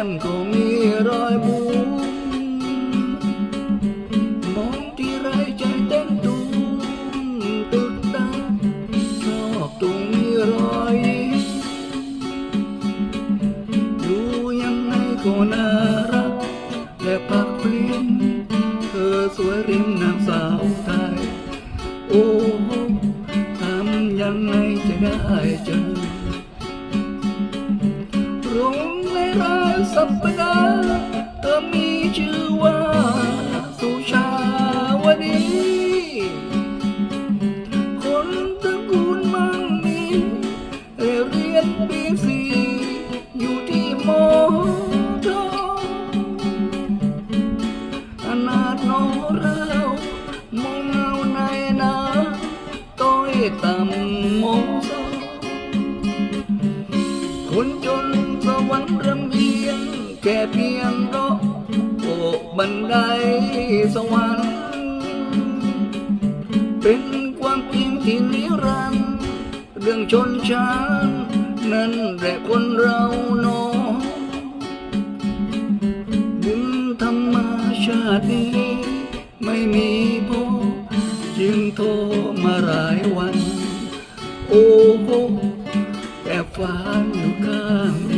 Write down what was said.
ก็มีรอยบุญมมองที่ไรใจเต้นตุมตึกตาชอบตรงมีรอยดูยังไงก็น่ารักและพักเปลิ้นเธอสวยริมนางสาวไทย โอ้ทำยังไงจะได้เจอรุ่งในรา สัปดาห์เธอมีชื่อว่าสุชาวดีคนตระกูลมั่งมีเรียนปีสี่อยู่ที่มอทอนาดน้องเรามองเงาในนาต้อยต่ำโมซอคนจนสวรรค์เริ่ แค่เพียงรอโอบบันไดสวรรค์เป็นความจริงที่นิรันดร์เรื่องชนชั้นนั่นแหละคนเราเนอบุญธรรมชาตินี้ไม่มีพอจึงโทรมาหลายวัน โอ้โหแต่ฝัน